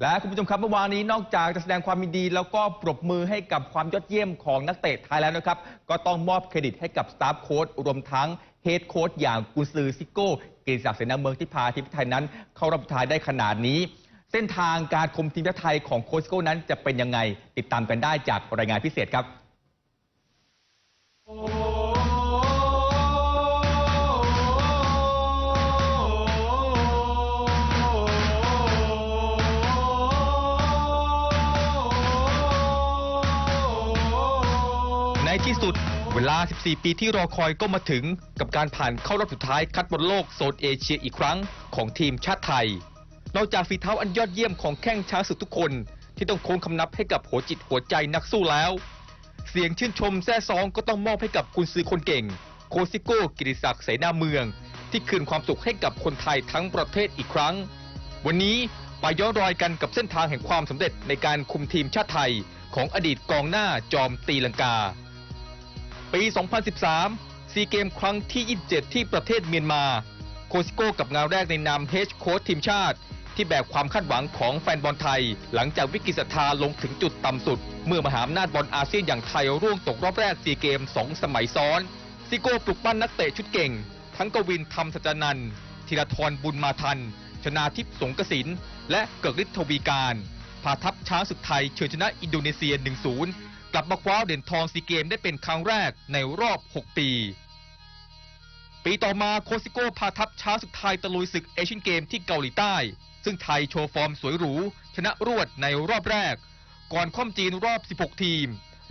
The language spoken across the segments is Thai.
และคุณผู้ชมครับเมื่อวานนี้นอกจากจะแสดงความยินดี แล้วก็ปรบมือให้กับความยอดเยี่ยมของนักเตะไทยแล้วนะครับ ก็ต้องมอบเครดิตให้กับสตาฟโค้ชรวมทั้งเฮดโค้ชอย่างกุนซือซิโก้เกียรติศักดิ์เสนาเมืองที่พาทีมไทยนั้น เข้ารอบสุดท้ายได้ขนาดนี้ เส้นทางการคุมทีมชาติไทยของโค้ชซิโก้นั้นจะเป็นยังไงติดตามกันได้จากรายงานพิเศษครับ ในที่สุด เวลา 14 ปีที่รอคอยก็มาถึงกับการผ่านเข้ารอบสุดท้ายคัดบอลโลกโซนเอเชียอีกครั้งของทีมชาติไทย นอกจากฝีเท้าอันยอดเยี่ยมของแข้งช้างศึกทุกคน ที่ต้องโค้งคำนับให้กับหัวจิตหัวใจนักสู้แล้ว เสียงชื่นชมแซ่ซองก็ต้องมอบให้กับกุนซือคนเก่ง โคซิโก้ กิติศักดิ์เสนาเมือง ที่คืนความสุขให้กับคนไทยทั้งประเทศอีกครั้ง วันนี้ไปย้อนรอยกันกับเส้นทางแห่งความสำเร็จในการคุมทีมชาติไทยของอดีตกองหน้าจอมตีลังกา ปี 2013 ซีเกมครั้งที่ 27 ที่ประเทศเมียนมา โคซิโก้กับงานแรกในนามเฮดโค้ชทีมชาติ ที่แบกความคาดหวังของแฟนบอลไทย หลังจากวิกฤตศรัทธาลงถึงจุดต่ำสุด เมื่อมหาอำนาจบอลอาเซียนอย่างไทยร่วงตกรอบแรกซีเกม 2 สมัยซ้อน ซิโก้ปลุกปั้นนักเตะชุดเก่ง ทั้งกวินธรรมสัจนันธีรทรบุญมาทัน ชนาทิพย์สงกสิน และเกิกฤทธิ์ทวีการพาทัพช้างศึกไทยเฉือนชนะอินโดนีเซีย 1-0 กลับมาคว้าเหรียญทองซีเกมได้เป็นครั้งแรกในรอบ 6 ปี ปีต่อมาโคซิโก้พาทัพช้างศึกไทยตะลุยศึกเอเชียนเกมที่เกาหลีใต้ ซึ่งไทยโชว์ฟอร์มสวยหรู ชนะรวดในรอบแรก ก่อนคว่ำจีนรอบ 16 ทีม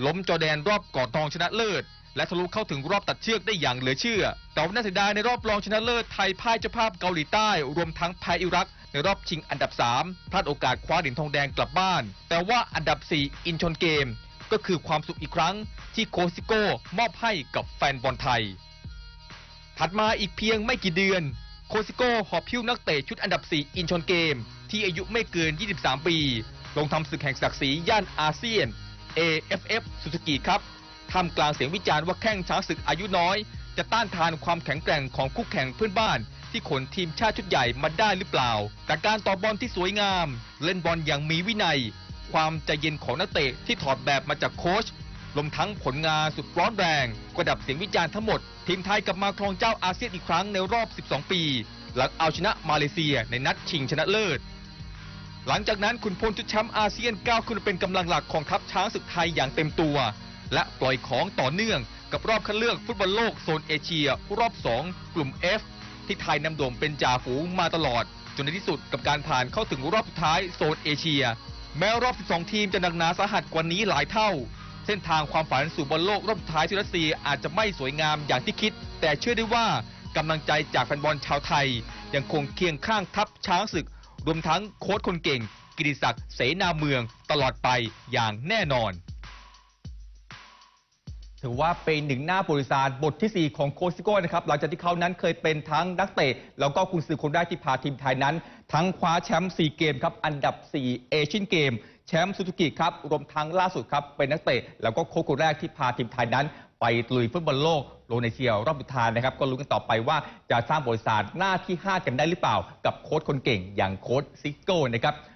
ล้มจอแดนรอบก่อนทองชนะเลิศ และทะลุเข้าถึงรอบตัดเชือกได้อย่างเหลือเชื่อ แต่ว่าน่าเสียดายในรอบรองชนะเลิศไทยพ่ายเจ้าภาพเกาหลีใต้ รวมทั้งแพ้อิรักในรอบชิงอันดับ 3 พลาดโอกาสคว้าเหรียญทองแดงกลับบ้าน แต่ว่าอันดับ 4 อินชอนเกม ก็คือความสุขอีกครั้งที่โคซิโก้มอบให้กับแฟนบอลไทย ถัดมาอีกเพียงไม่กี่เดือน โคซิโก้หอบพิ้วนักเตะชุดอันดับ 4 อินชอนเกม ที่อายุไม่เกิน 23 ปี ลงทำศึกแห่งศักดิ์ศรีย่านอาเซียน AFF สุสกิครับท่ามกลางเสียงวิจารณ์ว่าแข้งช้างศึกอายุน้อย จะต้านทานความแข็งแกร่งของคู่แข่งเพื่อนบ้าน ที่ขนทีมชาติชุดใหญ่มาได้หรือเปล่า แต่การต่อบอลที่สวยงาม เล่นบอลอย่างมีวินัย ความใจเย็นของนักเตะที่ถอดแบบมาจากโค้ชรวมทั้งผลงานสุดร้อนแรงกระดับเสียงวิจารณ์ทั้งหมด ทีมไทยกลับมาครองเจ้าอาเซียนอีกครั้งในรอบ 12 ปี หลังเอาชนะมาเลเซียในนัดชิงชนะเลิศ หลังจากนั้นขุนพลชุดแชมป์อาเซียนก้าวขึ้นเป็นกำลังหลักของทัพช้างศึกไทยอย่างเต็มตัว และปล่อยของต่อเนื่องกับรอบคัดเลือกฟุตบอลโลกโซนเอเชีย รอบ 2 กลุ่ม F ที่ไทยนำโด่งเป็นจ่าฝูงมาตลอด จนในที่สุดกับการผ่านเข้าถึงรอบสุดท้ายโซนเอเชีย แม้รอบ 12 ทีมจะหนักหนาสาหัสกว่านี้หลายเท่า เส้นทางความฝันสู่บอลโลกรอบสุดท้ายที่รัสเซียอาจจะไม่สวยงามอย่างที่คิด แต่เชื่อได้ว่ากำลังใจจากแฟนบอลชาวไทย ยังคงเคียงข้างทัพช้างศึก รวมทั้งโค้ชคนเก่ง กิติศักดิ์เสนาเมืองตลอดไปอย่างแน่นอน ถือว่าเป็นหนึ่งหน้าประวัติศารบทที่ 4 ของโคชซิโก้นะครับหลังจากที่เขานั้นเคยเป็นทั้งนักเตะ แล้วก็คุณซื้อคนแรกที่พาทีมไทยนั้น ทั้งคว้าแชมป์4เกมครับอันดับ 4 เอเชียนเกม แชมป์ซูซูกิครับรวมทั้งล่าสุดครับเป็นนักเตะ แล้วก็โค้ชคนแรกที่พาทีมไทยนั้น ไปลุยฟุตบอลโลกโลเนเซียรอบสุดท้ายนะครับก็ลุ้นกันต่อไปว่าจะสร้างบริษัทหน้าที่ 5 กันได้หรือเปล่า กับโค้ชคนเก่งอย่างโค้ชซิโก้นะครับ